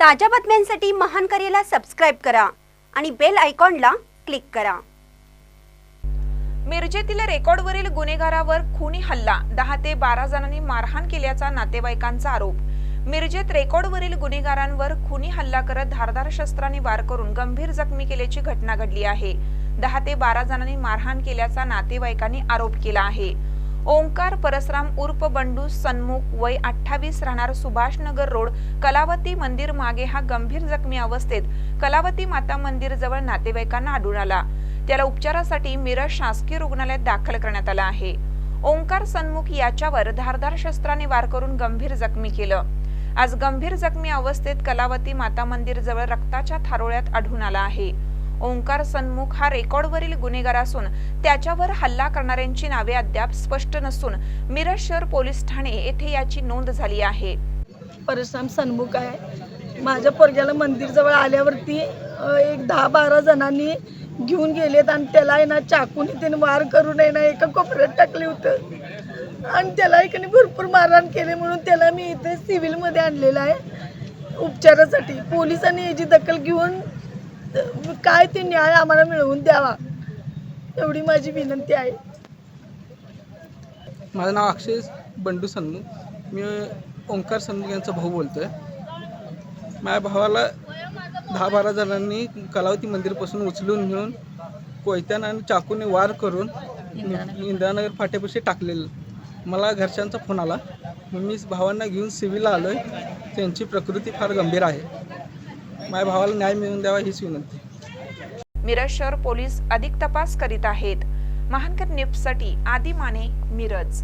ताज्या बातम्यांसाठी महान करेला सबस्क्राईब करा आणि बेल आयकॉनला क्लिक करा. मिरजेतील रेकॉर्डवरील गुन्हेगारावर खुनी हल्ला. दहा ते बारा जणांनी मारहाण केल्याचा नातेवाईकांचा आरोप. मिरजेत रेकॉर्डवरील गुन्हेगारांवर खुनी हल्ला करत धारदार शस्त्राने वार करून गंभीर जखमी केल्याची घटना घडली आहे. दहा ते बारा जणांनी मारहाण केल्याचा नातेवाईकांनी आरोप केला आहे. ओंकार परसराम उर्फ बंडू सन्मुख वय अठ्ठावीस राहणार सुभाषनगर रोड कलावती मंदिर मागे हा गंभीर जखमी अवस्थेत कलावती माता मंदिर जवळ नातेवाईकांना आढळून आला. त्याला उपचारासाठी मिरज शासकीय रुग्णालयात दाखल करण्यात आला आहे. ओंकार सन्मुख याच्यावर धारधार शस्त्राने वार करून गंभीर जखमी केलं. आज गंभीर जखमी अवस्थेत कलावती माता मंदिर जवळ रक्ताच्या थारोळ्यात आढळून आला आहे. ओंकार सन्मुख हा रेकॉर्डवरील गुन्हेगार असून त्याच्यावर हल्ला करणाऱ्यांची नावे अद्याप स्पष्ट नसून मिरज शहर पोलीस ठाणे येथे याची नोंद झाली आहे. परशुराम सन्मुख आहे. माझ्या पोरग्याला मंदिरजवळ आल्यावरती एक दहा बारा जणांनी घेऊन गेलेत आणि त्याला आहे ना चाकून त्याने वार करून आहे ना एका कोपऱ्यात टाकले होतं. आणि त्याला एकाने भरपूर मारहाण केले म्हणून त्याला मी इथे सिव्हिलमध्ये आणलेलं आहे. उपचारासाठी पोलिसांनी याची दखल घेऊन काय ते न्याय आम्हाला मिळवून द्यावा. एवढी माझी विनंती आहे. माझं नाव अक्षय बंडू सन्मुख मी ओंकार सन्मुख यांचा भाऊ बोलतो आहे माझ्या भावाला दहा बारा जणांनी कलावती मंदिरपासून उचलून घेऊन कोयत्यानं आणि चाकूने वार करून इंदिरानगर. फाट्यापाशी टाकलेलं. मला घरच्यांचा फोन आला. मग मी भावांना घेऊन सिव्हिलला आलो आहे त्यांची प्रकृती फार गंभीर आहे. माझ्या भावाला न्याय मिळवून द्यावा हीच विनंती. मिरज शहर पोलीस अधिक तपास करीत आहेत. महानकर न्यूजसाठी आदी माने मिरज.